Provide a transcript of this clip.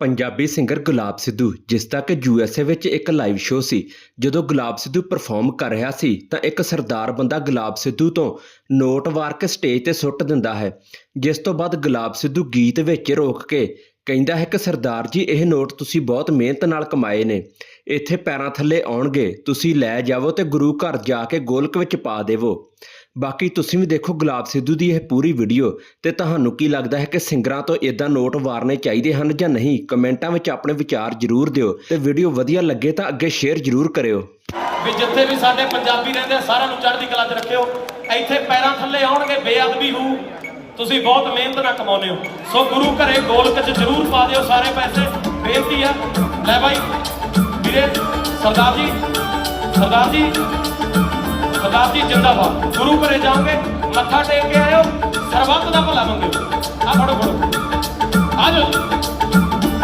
Punjabi singer ਗੁਲਾਬ ਸਿੱਧੂ, ਜਿਸ ਦਾ ਕਿ USA ਵਿੱਚ ਇੱਕ ਲਾਈਵ ਸ਼ੋਅ ਸੀ। ਜਦੋਂ ਗੁਲਾਬ ਸਿੱਧੂ ਪਰਫਾਰਮ ਕਰ ਰਿਹਾ ਸੀ, ਤਾਂ ਇੱਕ ਸਰਦਾਰ ਬੰਦਾ ਗੁਲਾਬ ਸਿੱਧੂ ਤੋਂ ਨੋਟ ਵਾਰ ਕੇ ਸਟੇਜ ਤੇ ਸੁੱਟ ਦਿੰਦਾ ਹੈ, ਜਿਸ ਤੋਂ ਬਾਅਦ ਗੁਲਾਬ ਸਿੱਧੂ ਗੀਤ ਵਿੱਚ ਰੋਕ ਕੇ ਕਹਿੰਦਾ ਹੈ ਕਿ ਸਰਦਾਰ ਜੀ, ਇਹ ਨੋਟ ਤੁਸੀਂ ਬਹੁਤ ਮਿਹਨਤ ਨਾਲ ਕਮਾਏ ਨੇ। ਇੱਥੇ ਪੈਰਾਂ ਥੱਲੇ ਆਉਣਗੇ, ਤੁਸੀਂ ਲੈ ਜਾਵੋ ਤੇ ਗੁਰੂ ਘਰ ਜਾ ਕੇ ਗੋਲਕ ਵਿੱਚ ਪਾ ਦੇਵੋ। ਬਾਕੀ ਤੁਸੀਂ ਵੀ ਦੇਖੋ ਗੁਲਾਬ ਸਿੱਧੂ ਦੀ ਇਹ ਪੂਰੀ ਵੀਡੀਓ ਤੇ ਤੁਹਾਨੂੰ ਕੀ ਲੱਗਦਾ ਹੈ ਕਿ ਸਿੰਗਰਾਂ ਤੋਂ ਇਦਾਂ ਨੋਟ ਵਾਰਨੇ ਚਾਹੀਦੇ ਹਨ ਜਾਂ ਨਹੀਂ? ਕਮੈਂਟਾਂ ਵਿੱਚ ਆਪਣੇ ਵਿਚਾਰ ਜ਼ਰੂਰ ਦਿਓ ਤੇ ਵੀਡੀਓ ਵਧੀਆ ਲੱਗੇ ਤਾਂ ਅੱਗੇ ਸ਼ੇਅਰ ਜ਼ਰੂਰ ਕਰਿਓ। ਵੀ ਜਿੱਥੇ ਵੀ ਸਾਡੇ ਪੰਜਾਬੀ ਰਹਿੰਦੇ ਸਾਰਿਆਂ ਨੂੰ ਚੜ੍ਹਦੀ ਕਲਾ 'ਚ ਰੱਖਿਓ। ਇੱਥੇ ਪੈਰਾਂ ਥੱਲੇ ਆਉਣਗੇ, ਬੇਅਦਬੀ ਹੋਊ। ਤੁਸੀਂ ਬਹੁਤ ਮਿਹਨਤ ਨਾਲ ਕਮਾਉਂਦੇ ਹੋ। ਸੋ ਗੁਰੂ ਘਰੇ ਗੋਲਕ 'ਚ ਜ਼ਰੂਰ ਪਾ ਦਿਓ ਸਾਰੇ ਪੈਸੇ। ਬੇਨਤੀ ਆ। ਲੈ ਬਾਈ, ਵੀਰੇ, ਸਰਦਾਰ ਜੀ ਸਰਦਾਰ ਜੀ। ਸਰਦਾਰ ਜਿੰਦਾਬਾਦ। ਗੁਰੂ ਘਰੇ ਜਾਓਗੇ, ਮੱਥਾ ਟੇਕ ਕੇ ਆਇਓ, ਸਰਬੱਤ ਦਾ ਭਲਾ ਮੰਗਿਓ। ਆ ਫੜੋ ਫੜੋ। ਆ ਜਾਓ।